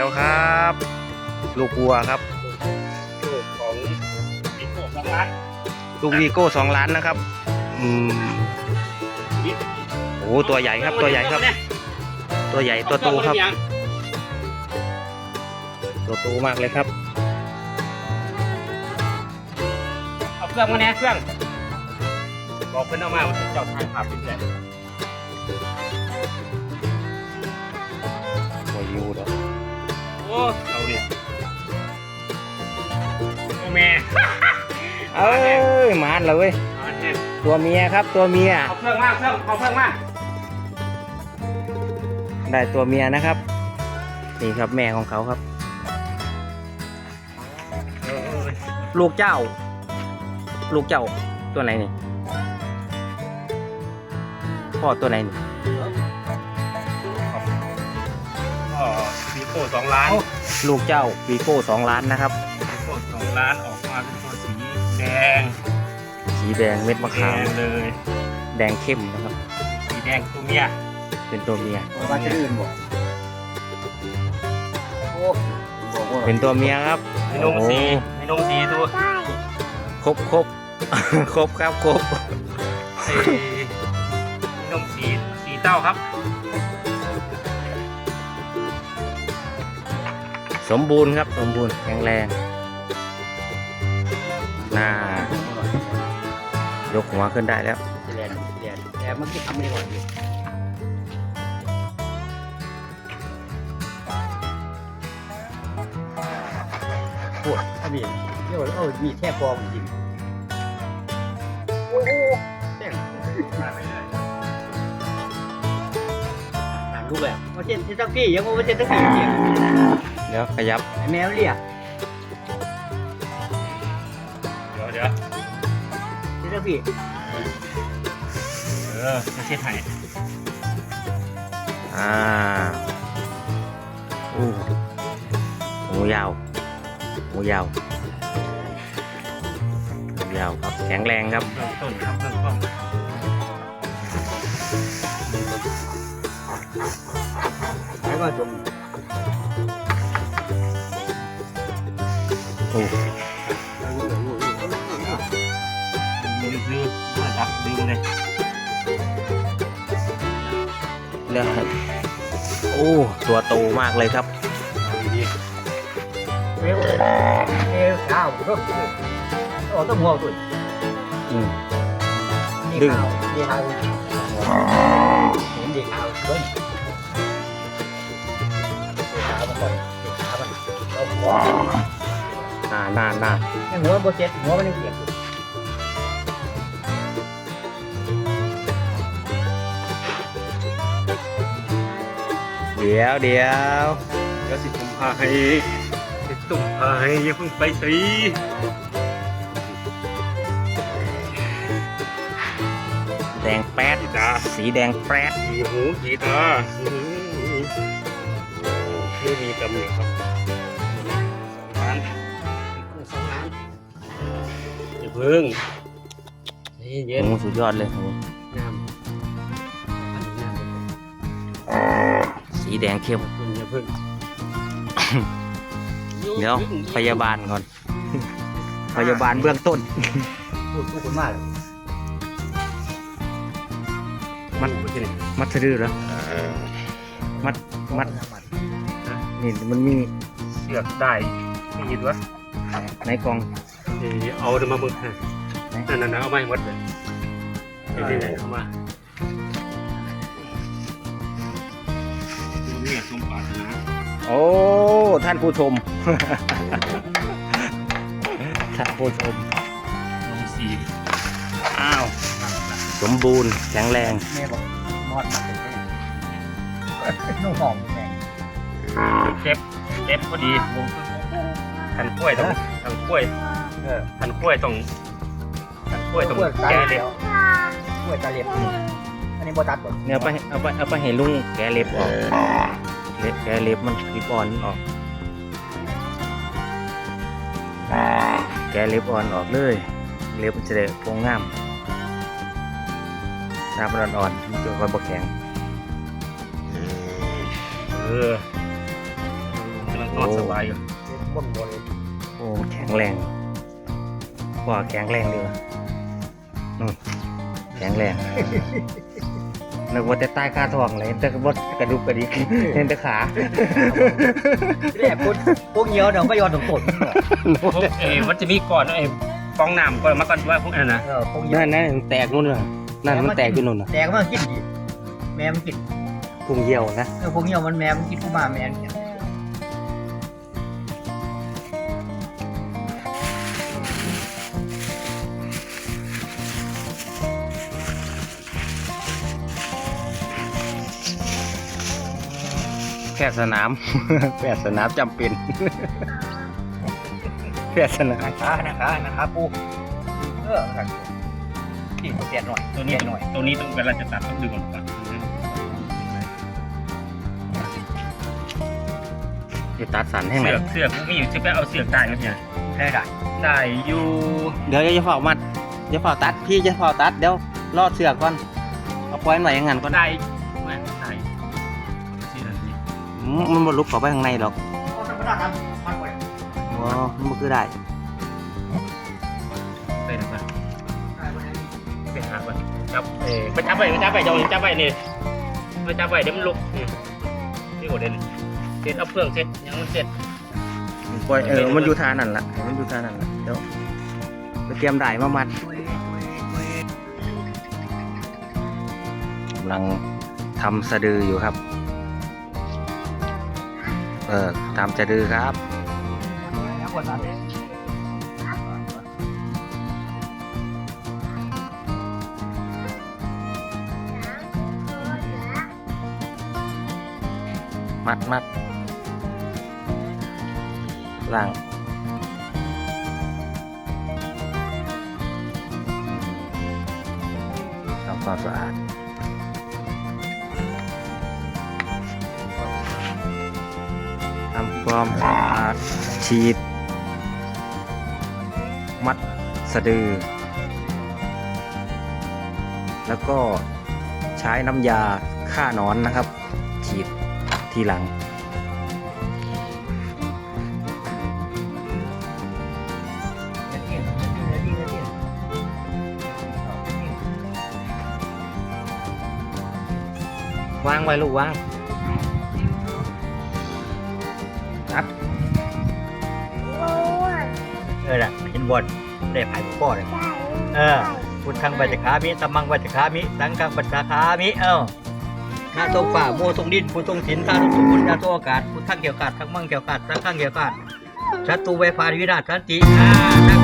แล้วครับ ลูกวัวครับ ลูกของบิ๊กโก้สองล้านลูกวีโก้สองล้านนะครับ อืมโอ้ตัวใหญ่ครับตัวใหญ่ครับ ตัวใหญ่ตัวโตครับ ตัวโตมากเลยครับ เอาเครื่องมาแน่เครื่อง บอกเพื่อนเอามาว่าเจ้าทายภาพเป็นไงโอ้ยยูดอก โอ้เอาดิโอ้แม่เอ้ยมานเลยเว้ยเอาอันนี้ตัวเมียครับ ตัวเมีย เอาเครื่องมาเครื่องเอาเครื่องมาได้ตัวเมียนะครับ นี่ครับแม่ของเขาครับเออเออลูกเจ้า ลูกเจ้าตัวไหนนี่พ่อตัวไหนนี่ โก้สองล้านลูกเจ้าวีโก้สองล้านนะครับบิ๊กโก้สองล้านออกมาเป็นตัวสีแดง สีแดงเม็ดมะแดขามงเลย แดงเข้มนะครับ สีแดงตัวเมียเป็นตัวเมียว่าจะอื่นบ่โอ้บอกว่าเป็นตัวเมียครับมีนมสีมีนมสีตัวครบครบครบครับครบเอ้ยมีนมสีสีเต้าครับ สมบูรณ์ครับ สมบูรณ์แข็งแรงน่ายกหัวขึ้นได้แล้วเรียนเรียนแต่เมื่อกี้ทำไม่ก่อนอยู่ปวดถ้ามีเดี๋ยวเออมีแค่ฟองจริงโอ้โหแต่งหลังลูกแบบว่าเช่นที่ตะกี้ยังว่าเช่นตะกี้จริง เดี๋ยวขยับไอ้แมวเรียกเดี๋ยวเดี๋ยวที่ตะกี้เออจะเช็ดให้อ่าอู้หูยาวหูยาวหูยาวครับแข็งแรงครับเริ่มต้นครับเริ่มต้นแล้วก็จม โอ้มีดื้อมาดับดื้อเลยแล้วโอ้ตัวโตมากเลยครับดีเอวเอวขาวก็โอ้ต้องหัวตุ่นอืมดีขาวดีขาวเห็นดีขาวเบิ้ลดีขาวมาก่อนดีขาวมั นาหัวอ่าน่าน่าให้หัวโบเซ็ตหัวมันยังเปียกอยู่เดี๋ยวเดี๋ยวเดี๋ยวสิผมพาให้สิตุ่มพาให้อย่าเพิ่งไปสิแดงแป๊ดสีแดงแป๊ดสีหูกีตาไม่มีตำหนิครับ พิ่งใจเย็นโอ้สุดยอดเลยโอ้งามอันนี้งามเลยสีแดงเข้มคุณอย่าเพิ่งเดี๋ยว พยาบาลก่อน พยาบาลเบื้องต้น พูดพูดคนมากเลยมัดที่นี่มัดสะดือเหรอมัดมัดนี่มันมีเสือกได้ไม่ยินวะในกล่อง เดี๋ยวเอาเดี๋ยวมามึงนะนั่นนั่นๆเอามาให้หมดเลยนี่นี่ๆเอามาดูเนี่ยสมปรารถนาโอ้ ท่านผู้ชม ท่านผู้ชม ลงสีอ้าว สมบูรณ์แข็งแรงแม่บอกมอดมาเป็นแม่นุ่งหอมแม่เจ็บเจ็บพอดีลงทันกล้วยต้องทันกล้วยเออทันกล้วยต้องทันกล้วยต้องกล้วยตาแก้เล็เล็บบกล้วยตาเล็บอันนี้โบตัดบ่เนี่ยเอาไปเอาไปเอาไปให้ลุงแกะเล็บออกเล็บแกะเล็บมันริบอ่อนออก แกะเล็บอ่อนออกเลย เล็บมันจะได้โค้งงามน้ำมันอ่อนๆมันจะค่อยบกแข็งเอออดสบายอยู่บนบนเลยโอ้แข็งแรงก ว่าแข็งแรงดีว่ะนู่นแข็งแรงนึกว่าแต่ใต้คาทองเลยแต่บดกระดูกกระดิกเห็นแต่ขาแรกพวกพวกเงี้ยวเดี๋ยวไม่ยอมถึงตดพวกเอ้มันจะมีก่อนไอ้ฟองน้ำก่อนมาก่อนว่าพวกนั้นนะเออพวกเงี้ยวนั่นนั่นมันแตกนู่นเลยนั่นมันแตกอยู่นู่นน่ะแตกมันกินดิแม่มันกินพุงเหี่ยวนะเออพวกเงี้ยวมันแม่มันกินผู้มาแม่มันกิ พทย์สนาม แพทย์สนามจำเป็นแพทย์สนามนะคะนะคะนะคะปูเออครับกินเปลี่ยนหน่อยตัวเปนี้ลี่ยนหน่อยตัวนี้ต้องเวลาจะตัดต้องดึงออกก่อนอยู่ตัดสันแห้งไหนเสือกเสือกพวกนี้อยู่ที่ไปเอาเสือกได้ไหมเนี่ยใช่ได้ได้อยู่เดี๋ยวจะเฝ้ามัดจะเฝ้าตัดพี่จะเฝ้าตัดเดี๋ยวรอดเสือกก่อนเอาปล่อยมันไว้อย่างนั้นก่อนได้ไม่ได้ที่นั่นนี่อื มมันบ่ลุกเข้าไปข้างในหรอกโอ้ธรรมดาครับมันไว้อ๋อมันบ่คือได้ไปนะครัได้ไว้ให้ไปหาก่อนจับเอ้ไปจับไปไปจับไปเดี๋ยวจับไปนี่ไปจับไปเดี๋ยวมันลุกนี่นี่โหเด่นเสร็จเอาเพื่องเสร็จยังมันเสร็จปล่อยเออมันอยู่ทานั่นล่ะมันอยู่ทานั่นล่ะเดี๋ยวไปเตรียมได้มามัดกำลังทำสะดืออยู่ครับ เออทำสะดื้อครับ มัดมัดมัดล้างทำความสะอาด ความสะอาดฉีด มัดสะดือ แล้วก็ใช้น้ำยาฆ่าหนอนนะครับ ฉีดทีหลัง วางไว้ลูกวาง ออน่ะเห็นบอลได้ผ่านพ่อเลยเออพุทธังปัจจคามิสัมมังปัจจคามิสังฆังปัจจคามิเอ้าหน้าทรงฝ่าโมทรงดินผู้ทรงศิลป์ท่าทรงคุณยาทรงอากาศพุทธังเกี่ยวกาดทั้งมั่งเกี่ยวกาดทั้งข้างเกี่ยวกาดชัตตูเวฟาริวิราชสันติอ่า